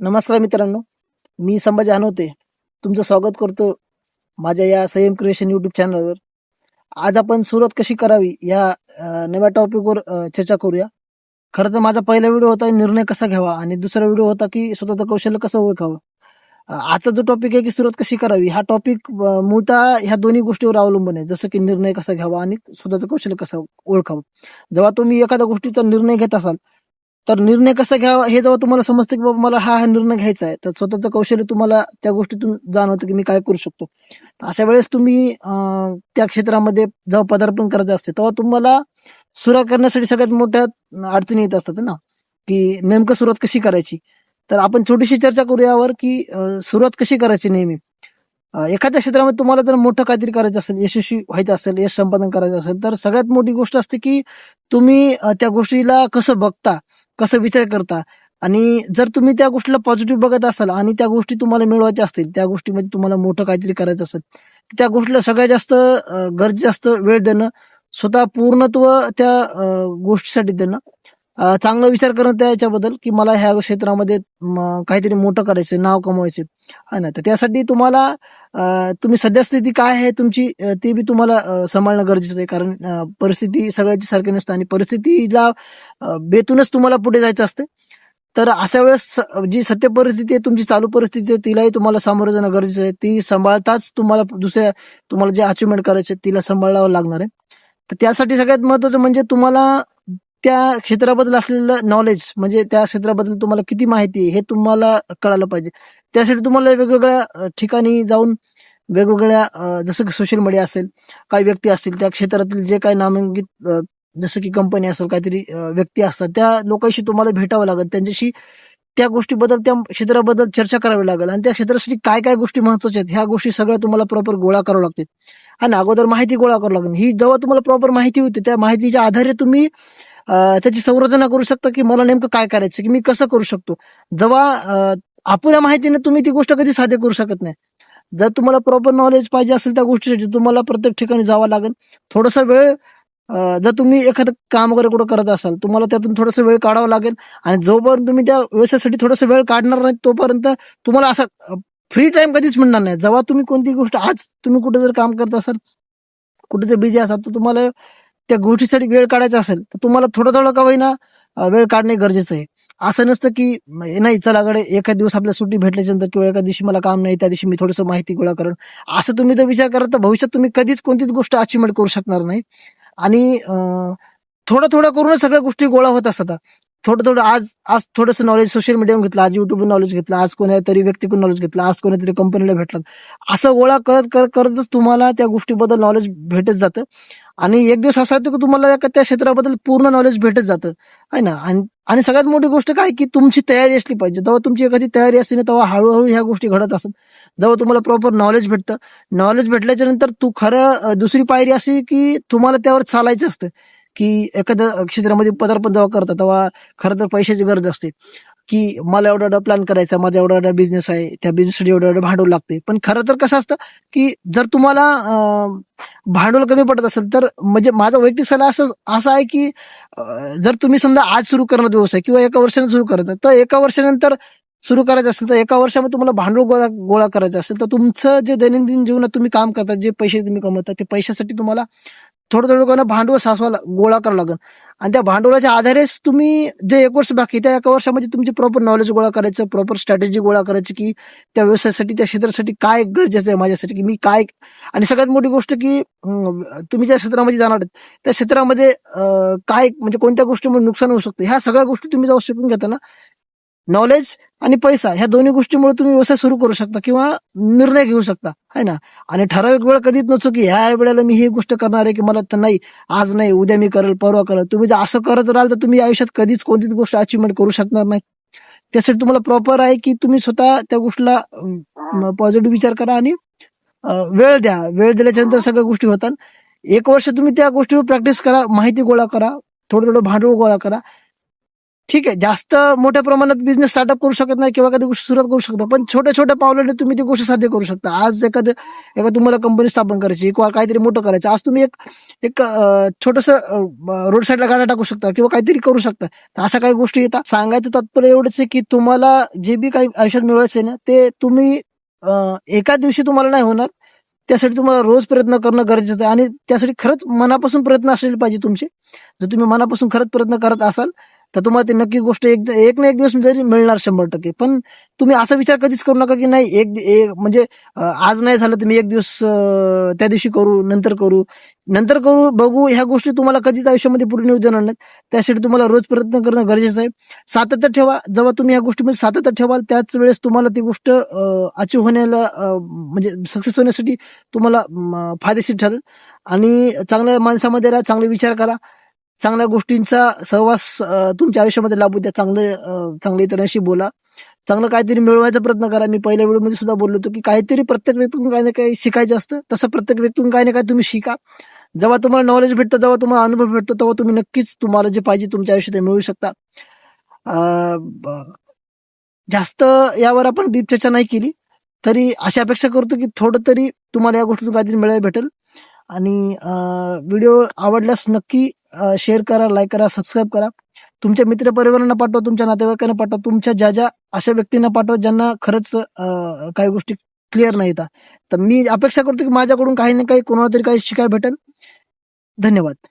नमस्कार मित्रांनो मी संभाजी अनवते तुमचं स्वागत करतो माझ्या या संयम क्रिएशन यूट्यूब चॅनलवर आज आपण सुरुवात कशी करावी या नव्या टॉपिकवर चर्चा करूया. खरं तर माझा पहिला व्हिडिओ होता निर्णय कसा घ्यावा आणि दुसरा व्हिडिओ होता की स्वतःचं कौशल्य कसं ओळखावं. आजचा जो टॉपिक आहे की सुरुवात कशी करावी हा टॉपिक मूळतः ह्या दोन्ही गोष्टीवर अवलंबून आहे. जसं की निर्णय कसा घ्यावा आणि स्वतःचं कौशल्य कसं ओळखावं. जेव्हा तुम्ही एखाद्या गोष्टीचा निर्णय घेत असाल तर निर्णय कसा घ्यावा हे जेव्हा तुम्हाला समजतं की बाबा मला हा हा निर्णय घ्यायचा आहे तर स्वतःचं कौशल्य तुम्हाला त्या गोष्टीतून जाणवतं की मी काय करू शकतो. अशा वेळेस तुम्ही त्या क्षेत्रामध्ये जेव्हा पदार्पण करायचं असते तेव्हा तुम्हाला सुरुवात करण्यासाठी सगळ्यात मोठ्या अडचणी येत असतात ना की नेमकं सुरुवात कशी करायची? तर आपण छोटीशी चर्चा करू यावर की सुरुवात कशी करायची नेहमी? एखाद्या क्षेत्रामध्ये तुम्हाला जर मोठं काहीतरी करायचं असेल यशस्वी व्हायचं असेल यश संपादन करायचं असेल तर सगळ्यात मोठी गोष्ट असते की तुम्ही त्या गोष्टीला कसं बघता? कसं विचार करता? आणि जर तुम्ही त्या गोष्टीला पॉझिटिव्ह बघत असाल आणि त्या गोष्टी तुम्हाला मिळवायच्या असतील त्या गोष्टीमध्ये तुम्हाला मोठं काहीतरी करायचं असेल तर त्या गोष्टीला सगळ्यात जास्त गरजे गरजेचं जास्त वेळ देणं स्वतः पूर्णत्व त्या गोष्टीसाठी देणं. चांगला विचार करणं त्याच्याबद्दल की मला ह्या क्षेत्रामध्ये काहीतरी मोठं करायचं नाव कमवायचं आहे ना तर त्यासाठी तुम्हाला तुम्ही सध्या स्थिती काय आहे तुमची? ती बी तुम्हाला सांभाळणं गरजेचं आहे. कारण परिस्थिती सगळ्याची सारखी नसते आणि परिस्थितीला बेतूनच तुम्हाला पुढे जायचं असते. तर अशा वेळेस स- जी सत्य परिस्थिती आहे तुमची चालू परिस्थिती आहे तिलाही तुम्हाला सामोरं जाणं गरजेचं आहे. ती सांभाळताच तुम्हाला दुसऱ्या तुम्हाला जे अचिव्हमेंट करायचे तिला सांभाळावं लागणार आहे. तर त्यासाठी सगळ्यात महत्वाचं म्हणजे तुम्हाला त्या क्षेत्राबद्दल असलेलं नॉलेज म्हणजे त्या क्षेत्राबद्दल तुम्हाला किती माहिती आहे हे तुम्हाला कळालं पाहिजे. त्यासाठी तुम्हाला वेगवेगळ्या ठिकाणी जाऊन वेगवेगळ्या जसं की सोशल मीडिया असेल काही व्यक्ती असतील त्या क्षेत्रातील जे काही नामांकित जसं की कंपनी असेल काहीतरी व्यक्ती असतात त्या लोकांशी तुम्हाला भेटावं लागेल. त्यांच्याशी त्या गोष्टीबद्दल त्या क्षेत्राबद्दल चर्चा करावी लागेल. आणि त्या क्षेत्रासाठी काय काय गोष्टी महत्त्वाच्या आहेत ह्या गोष्टी सगळ्या तुम्हाला प्रॉपर गोळा करावं लागतील. आणि अगोदर माहिती गोळा करावं लागेल. ही जेव्हा तुम्हाला प्रॉपर माहिती होती त्या माहितीच्या आधारे तुम्ही त्याची संरचना करू शकता की मला नेमकं काय करायचं की मी कसं करू शकतो? जेव्हा अपुऱ्या माहितीने तुम्ही ती गोष्ट कधी साध्य करू शकत नाही. जर तुम्हाला प्रॉपर नॉलेज पाहिजे असेल त्या गोष्टीसाठी तुम्हाला प्रत्येक ठिकाणी जावं लागेल. थोडासा वेळ जर तुम्ही एखादं काम वगैरे कुठं करत असाल तुम्हाला त्यातून थोडासा वेळ काढावा लागेल आणि जोपर्यंत तुम्ही त्या व्यवसायासाठी थोडासा वेळ काढणार नाही तोपर्यंत तुम्हाला असा फ्री टाइम कधीच मिळणार नाही. जेव्हा तुम्ही कोणती गोष्ट आज तुम्ही कुठे जर काम करत असाल कुठे जर बिझी असाल तर तुम्हाला त्या गोष्टीसाठी वेळ काढायचा असेल तर तुम्हाला थोडं थोडं का होईना वेळ काढणे गरजेचं आहे. असं नसतं की नाही चला कडे एखाद दिवस आपल्या सुट्टी भेटल्याच्या नंतर किंवा एका दिवशी मला काम नाही त्या दिवशी मी थोडंसं माहिती गोळा करेन असं तुम्ही जर विचार करत तर भविष्यात तुम्ही कधीच कोणतीच गोष्ट अचिव्हमेंट करू शकणार नाही. आणि थोडं थोडं करून सगळ्या गोष्टी गोळा होत असतात. थोडं थोडं आज आज थोडंसं नॉलेज सोशल मीडियावर घेतलं आज युट्यूबवर नॉलेज घेतलं आज कोणा तरी व्यक्तीकडून नॉलेज घेतलं आज कोणीतरी तरी कंपनीला भेटलं. असं गोळा करत करत करतच तुम्हाला त्या गोष्टीबद्दल नॉलेज भेटत जातं. आणि एक दिवस असा येतो की तुम्हाला एका त्या क्षेत्राबद्दल पूर्ण नॉलेज भेटत जातं. आहे ना? आणि आणि सगळ्यात मोठी गोष्ट काय की तुमची तयारी असली पाहिजे. जेव्हा तुमची एखादी तयारी असली ना तेव्हा हळूहळू ह्या गोष्टी घडत असतात. जेव्हा तुम्हाला प्रॉपर नॉलेज भेटतं नॉलेज भेटल्याच्या नंतर तू खरं दुसरी पायरी अशी की तुम्हाला त्यावर चालायचं असतं. की एखाद्या क्षेत्रामध्ये पदार्पण जेव्हा करतात तेव्हा खरं तर पैशाची गरज असते. की मला एवढा एवढा प्लॅन करायचा माझा एवढा एवढा बिझनेस आहे त्या बिझनेससाठी एवढं एवढं भांडवल लागते पण खरं तर कसं असतं की जर तुम्हाला भांडवल कमी पडत असेल तर म्हणजे माझा वैयक्तिक सल्ला असं असा आहे की जर तुम्ही समजा आज सुरू करणार व्यवसाय किंवा एका वर्षाने सुरू करत तर एका वर्षानंतर सुरू करायचं असेल तर एका वर्षामध्ये तुम्हाला भांडवल गोळा गोळा करायचं असेल तर तुमचं जे दैनंदिन जीवनात तुम्ही काम करता जे पैसे तुम्ही कमवता ते पैशासाठी तुम्हाला थोडं थोडं करणं भांडवल साचवायला गोळा करावं लागेल. आणि त्या भांडवलाच्या आधारेच तुम्ही जे एक वर्ष बाकी त्या एका वर्षामध्ये तुमची प्रॉपर नॉलेज गोळा करायचं प्रॉपर स्ट्रॅटेजी गोळा करायची की त्या व्यवसायासाठी त्या क्षेत्रासाठी काय गरजेचं आहे माझ्यासाठी की मी काय आणि सगळ्यात मोठी गोष्ट की तुम्ही ज्या क्षेत्रामध्ये जाणार त्या क्षेत्रामध्ये काय म्हणजे कोणत्या गोष्टीमुळे नुकसान होऊ शकतं ह्या सगळ्या गोष्टी तुम्ही जाऊ शिकून घेता ना नॉलेज आणि पैसा ह्या दोन्ही गोष्टीमुळे तुम्ही व्यवसाय सुरू करू शकता किंवा निर्णय घेऊ शकता है ना? आणि ठराविक वेळ कधीच नसतो की ह्या वेळेला मी ही गोष्ट करणार आहे की मला तर नाही आज नाही उद्या मी करेल परवा करेल. तुम्ही जर असं करत राहाल तर तुम्ही आयुष्यात कधीच कोणतीच गोष्ट अचिव्हमेंट करू शकणार नाही. त्यासाठी तुम्हाला प्रॉपर आहे की तुम्ही स्वतः त्या गोष्टीला पॉझिटिव्ह विचार करा आणि वेळ द्या. वेळ दिल्याच्या नंतर सगळ्या गोष्टी होतात. एक वर्ष तुम्ही त्या गोष्टीवर प्रॅक्टिस करा माहिती गोळा करा थोडं थोडं भांडवल गोळा करा. ठीक आहे जास्त मोठ्या प्रमाणात बिझनेस स्टार्टअप करू शकत नाही किंवा एखादी गोष्ट सुरुवात करू शकता पण छोट्या छोट्या पावलाने तुम्ही ती गोष्ट साध्य करू शकता. आज एखादं एखादं तुम्हाला कंपनी स्थापन करायची किंवा काहीतरी मोठं करायचं आज तुम्ही एक एक छोटस रोड साईडला गाडा टाकू शकता किंवा काहीतरी करू शकता. तर अशा काही गोष्टी येतात. सांगायचं तात्पर्य एवढंच आहे की तुम्हाला जे बी काही आयुष्यात मिळवायचं आहे ना ते तुम्ही एका दिवशी तुम्हाला नाही होणार. त्यासाठी तुम्हाला रोज प्रयत्न करणं गरजेचं आहे. आणि त्यासाठी खरंच मनापासून प्रयत्न असलेले पाहिजे तुमचे. जर तुम्ही मनापासून खरंच प्रयत्न करत असाल तर तुम्हाला ती नक्की गोष्ट एक एक ना एक दिवस जरी मिळणार शंभर टक्के. पण तुम्ही असा विचार कधीच करू नका की नाही एक एक म्हणजे आज नाही झालं तर मी एक दिवस त्या दिवशी करू नंतर करू. नंतर करू बघू ह्या गोष्टी तुम्हाला कधीच आयुष्यामध्ये पूर्ण नेऊ देणार नाहीत. त्यासाठी तुम्हाला रोज प्रयत्न करणं गरजेचं आहे. सातत्य ठेवा जेव्हा तुम्ही ह्या गोष्टीमध्ये सातत्य ठेवाल त्याच वेळेस तुम्हाला ती गोष्ट अचीव होण्याला म्हणजे सक्सेस होण्यासाठी तुम्हाला फायदेशीर ठरेल. आणि चांगल्या माणसामध्ये राहा चांगले विचार करा. चांगल्या गोष्टींचा सहवास तुमच्या आयुष्यामध्ये लाभू द्या. चांगले चांगल्या इतरांशी बोला. चांगलं काहीतरी मिळवायचा प्रयत्न करा. मी पहिल्या व्हिडिओमध्ये सुद्धा बोललो होतो की काहीतरी प्रत्येक व्यक्तीतून काही ना काही शिकायचं असतं. तसं प्रत्येक व्यक्तीतून काही ना काही तुम्ही शिका. जेव्हा तुम्हाला नॉलेज भेटतं जेव्हा तुम्हाला अनुभव भेटतो तेव्हा तुम्ही नक्कीच तुम्हाला जे पाहिजे तुमच्या आयुष्यात ते मिळू शकता. ब- जास्त यावर आपण डीप चर्चा नाही केली. तरी अशी अपेक्षा करतो की थोडं तरी तुम्हाला या गोष्टीतून काहीतरी मिळायला भेटेल. आणि व्हिडिओ आवडल्यास नक्की शेअर करा लाईक करा सबस्क्राईब करा. तुमच्या मित्र परिवारांना पाठवा तुमच्या नातेवाईकांना पाठवा तुमच्या ज्या ज्या अशा व्यक्तींना पाठवा ज्यांना खरंच काही गोष्टी क्लिअर नाहीत तर मी अपेक्षा करतो की माझ्याकडून काही ना काही कोणाला तरी काही शिकायला भेटेल. धन्यवाद.